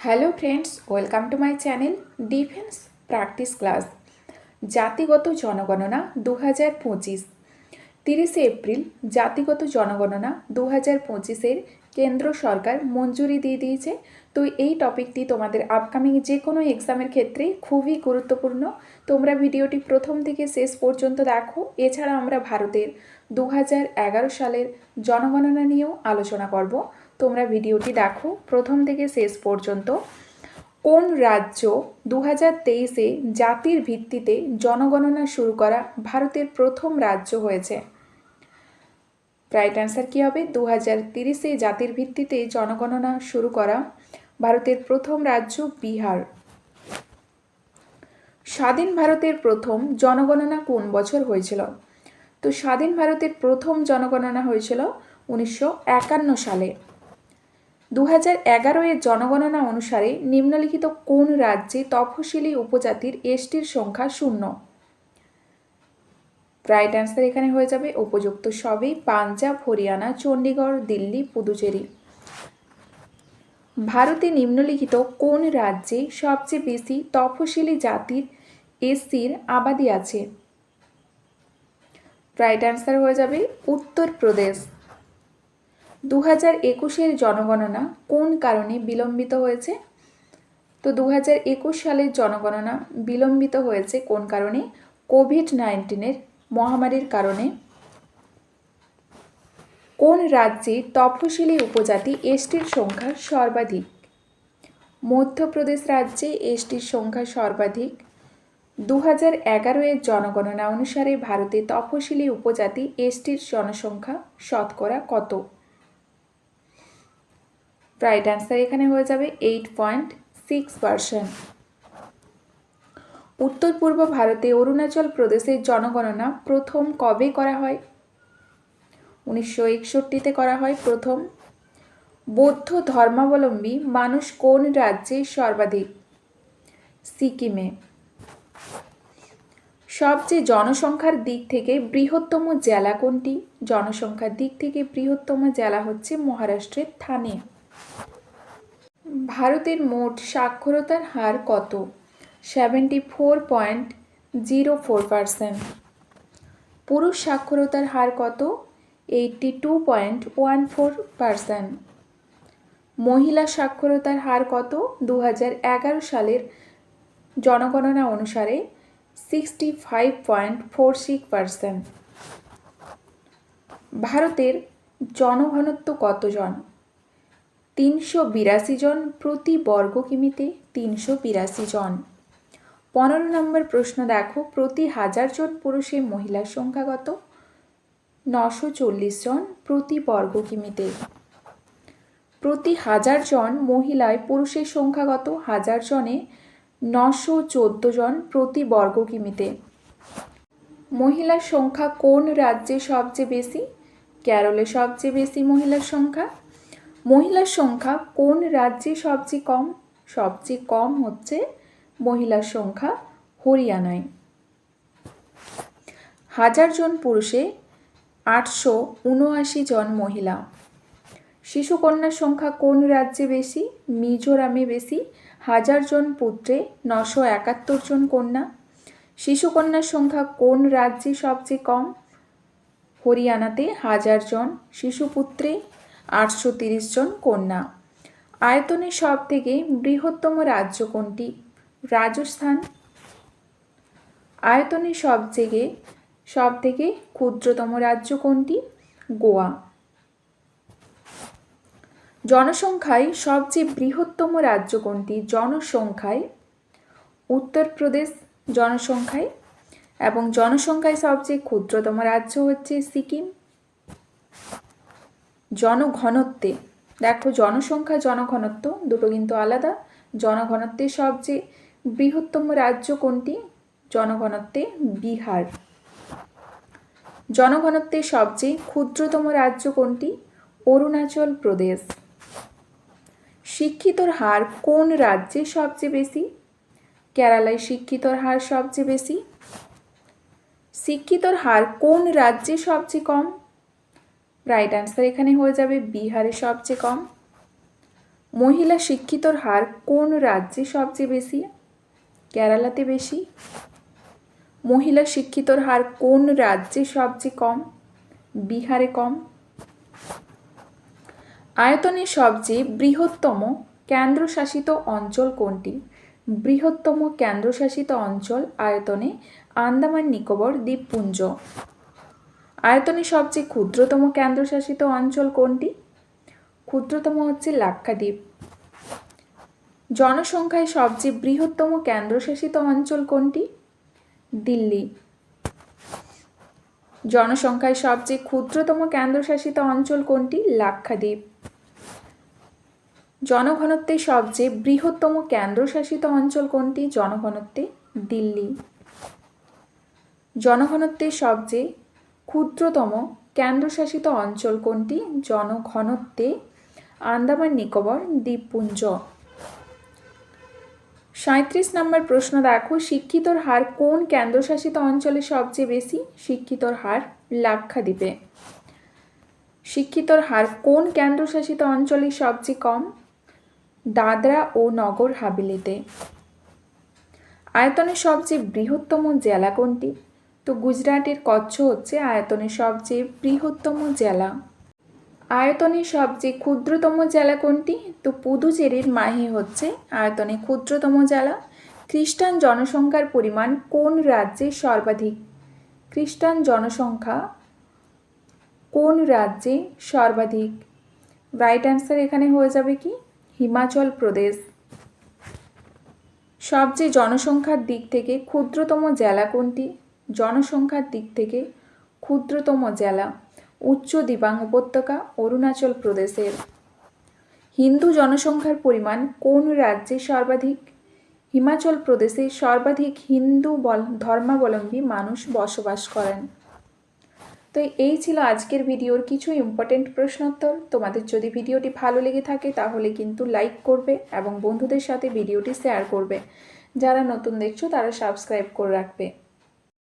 Hello friends welcome to my channel defence practice class জাতিগত জনগণনা দু হাজার পঁচিশ। তিরিশে এপ্রিল, জাতিগত জনগণনা দু হাজার পঁচিশের কেন্দ্র সরকার মঞ্জুরি দিয়ে দিয়েছে। তো এই টপিকটি তোমাদের আপকামিং যে কোনো এক্সামের ক্ষেত্রে খুবই গুরুত্বপূর্ণ। তোমরা ভিডিওটি প্রথম থেকে শেষ পর্যন্ত দেখো। এছাড়া আমরা ভারতের দু হাজার এগারো সালের জনগণনা নিয়েও আলোচনা করব। তোমরা ভিডিওটি দেখো। প্রথম থেকে শেষ পর্যন্ত। কোন রাজ্য দু হাজার তেইশে জাতির ভিত্তিতে জনগণনা শুরু করা ভারতের প্রথম রাজ্য হয়েছে? রাইট অ্যান্সার কী হবে? দু হাজার তিরিশে জাতির ভিত্তিতে জনগণনা শুরু করা ভারতের প্রথম রাজ্য বিহার। স্বাধীন ভারতের প্রথম জনগণনা কোন বছর হয়েছিল? তো স্বাধীন ভারতের প্রথম জনগণনা হয়েছিল উনিশশো একান্ন সালে। দু হাজার এগারো এর জনগণনা অনুসারে নিম্নলিখিত কোন রাজ্যে তফসিলি উপজাতির এসটির সংখ্যা শূন্য? রাইট অ্যান্সার এখানে হয়ে যাবে উপযুক্ত সবই পাঞ্জাব, হরিয়ানা, চণ্ডীগড়, দিল্লি, পুদুচেরি। ভারতে নিম্নলিখিত কোন রাজ্যে সবচেয়ে বেশি তফসিলি জাতির এসসির আবাদি আছে? রাইট অ্যান্সার হয়ে যাবে উত্তরপ্রদেশ। দু হাজার একুশের জনগণনা কোন কারণে বিলম্বিত হয়েছে? তো দু হাজার একুশ সালের জনগণনা বিলম্বিত হয়েছে কোন কারণে? কোভিড নাইন্টিনের মহামারীর কারণে। কোন রাজ্যে তফসিলি উপজাতি এসটির সংখ্যা সর্বাধিক? মধ্যপ্রদেশ রাজ্যে এসটির সংখ্যা সর্বাধিক। দু হাজার এগারো এর জনগণনা অনুসারে ভারতে তফসিলি উপজাতি এসটির জনসংখ্যা শতকরা কত? রাইট অ্যান্সার এখানে হয়ে যাবে এইট পয়েন্ট সিক্স পার্সেন্ট উত্তর পূর্ব ভারতে অরুণাচল প্রদেশের জনগণনা প্রথম কবে করা হয়? উনিশশো একষট্টিতে করা হয় প্রথম। বৌদ্ধ ধর্মাবলম্বী মানুষ কোন রাজ্যে সর্বাধিক? সিকিমে। সবচেয়ে জনসংখ্যার দিক থেকে বৃহত্তম জেলা কোনটি? জনসংখ্যার দিক থেকে বৃহত্তম জেলা হচ্ছে মহারাষ্ট্রের থানে। ভারতের মোট সাক্ষরতার হার কত? Seventy four point zero four percent পুরুষ সাক্ষরতার হার কত? Eighty two point one four percent মহিলা সাক্ষরতার হার কত? দু এগারো সালের জনগণনা অনুসারে sixty five point four six percent ভারতের জনঘনত্ব কতজন? তিনশো বিরাশি জন প্রতি বর্গ কিমিতে তিনশো বিরাশি জন। পনেরো নম্বর প্রশ্ন দেখো, প্রতি হাজার জন পুরুষে মহিলার সংখ্যা কত? নশো চল্লিশ জন প্রতি বর্গ কিমিতে। প্রতি হাজার জন মহিলায় পুরুষের সংখ্যা কত? হাজার জনে নশো চোদ্দ জন প্রতি বর্গ কিমিতে। মহিলার সংখ্যা কোন রাজ্যে সবচেয়ে বেশি? কেরলে সবচেয়ে বেশি মহিলার সংখ্যা। মহিলার সংখ্যা কোন রাজ্যে সবচেয়ে কম? সবচেয়ে কম হচ্ছে মহিলার সংখ্যা হরিয়ানায়। হাজার জন পুরুষে আটশো উনআশি জন মহিলা। শিশুকন্যার সংখ্যা কোন রাজ্যে বেশি? মিজোরামে বেশি। হাজার জন পুত্রে নশো একাত্তর জন কন্যা। শিশুকন্যার সংখ্যা কোন রাজ্যে সবচেয়ে কম? হরিয়ানাতে হাজার জন শিশুপুত্রে আটশো জন কন্যা। আয়তনে সব থেকে বৃহত্তম রাজ্য কোনটি? রাজস্থান। আয়তনে সব থেকে সব থেকে ক্ষুদ্রতম রাজ্য কোনটি? গোয়া। জনসংখ্যায় সবচেয়ে বৃহত্তম রাজ্য কোনটি? জনসংখ্যায় উত্তরপ্রদেশ জনসংখ্যায় এবং জনসংখ্যায় সবচেয়ে ক্ষুদ্রতম রাজ্য হচ্ছে সিকিম। জনঘনত্বে। দেখো, জনসংখ্যা, জনঘনত্ব দুটো কিন্তু আলাদা। জনঘনত্বে সবচেয়ে বৃহত্তম রাজ্য কোনটি? জনঘনত্বে বিহার। জনঘনত্বে সবচেয়ে ক্ষুদ্রতম রাজ্য কোনটি? অরুণাচল প্রদেশ। শিক্ষিতর হার কোন রাজ্যে সবচেয়ে বেশি? কেরালায় শিক্ষিতর হার সবচেয়ে বেশি। শিক্ষিতর হার কোন রাজ্যে সবচেয়ে কম? রাইট অ্যান্সার এখানে হয়ে যাবে বিহারে সবচেয়ে কম। মহিলা শিক্ষিতর হার কোন রাজ্যে সবচেয়ে বেশি? কেরালাতে বেশি। মহিলা শিক্ষিতর হার কোন রাজ্যে সবচেয়ে কম? বিহারে কম। আয়তনে সবচেয়ে বৃহত্তম কেন্দ্রশাসিত অঞ্চল কোনটি? বৃহত্তম কেন্দ্রশাসিত অঞ্চল আয়তনে আন্দামান নিকোবর দ্বীপপুঞ্জ। আয়তনে সবচেয়ে ক্ষুদ্রতম কেন্দ্রশাসিত অঞ্চল কোনটি? ক্ষুদ্রতম হচ্ছে লাক্ষাদ্বীপ। জনসংখ্যায় সবচেয়ে বৃহত্তম কেন্দ্রশাসিত অঞ্চল কোনটি? দিল্লি। জনসংখ্যায় সবচেয়ে ক্ষুদ্রতম কেন্দ্রশাসিত অঞ্চল কোনটি? লাক্ষাদ্বীপ। জনঘনত্বে সবচেয়ে বৃহত্তম কেন্দ্রশাসিত অঞ্চল কোনটি? জনঘনত্বে দিল্লি। জনঘনত্বে সবচেয়ে ক্ষুদ্রতম কেন্দ্রশাসিত অঞ্চল কোনটি? জনঘনত্বে আন্দামান নিকোবর, দ্বীপপুঞ্জ। সাঁত্রিশ নম্বর প্রশ্ন, দেখো, শিক্ষিতর হার কোন কেন্দ্রশাসিত অঞ্চলে সবচেয়ে বেশি? শিক্ষিতর হার লাক্ষাদ্বীপে। শিক্ষিতর হার কোন কেন্দ্রশাসিত অঞ্চলে সবচেয়ে কম? দাদরা ও নগর হাভেলিতে আয়তনের সবচেয়ে বৃহত্তম জেলা কোনটি? তো গুজরাটের কচ্ছ হচ্ছে আয়তনের সবচেয়ে বৃহত্তম জেলা। আয়তনে সবচেয়ে ক্ষুদ্রতম জেলা কোনটি? তো পুদুচেরির মাহি হচ্ছে আয়তনে ক্ষুদ্রতম জেলা। খ্রিস্টান জনসংখ্যার পরিমাণ কোন রাজ্যে সর্বাধিক? খ্রিস্টান জনসংখ্যা কোন রাজ্যে সর্বাধিক? রাইট অ্যান্সার এখানে হয়ে যাবে কি? হিমাচল প্রদেশ। সবচেয়ে জনসংখ্যার দিক থেকে ক্ষুদ্রতম জেলা কোনটি? জনসংখ্যার দিক থেকে ক্ষুদ্রতম জেলা উচ্চ দিবাং উপত্যকা অরুণাচল প্রদেশের। হিন্দু জনসংখ্যার পরিমাণ কোন রাজ্যে সর্বাধিক? হিমাচল প্রদেশে সর্বাধিক হিন্দু বল ধর্মাবলম্বী মানুষ বসবাস করেন। তো এই ছিল আজকের ভিডিওর কিছু ইম্পর্টেন্ট প্রশ্নোত্তর। তোমাদের যদি ভিডিওটি ভালো লেগে থাকে তাহলে কিন্তু লাইক করবে এবং বন্ধুদের সাথে ভিডিওটি শেয়ার করবে। যারা নতুন দেখছ তারা সাবস্ক্রাইব করে রাখবে।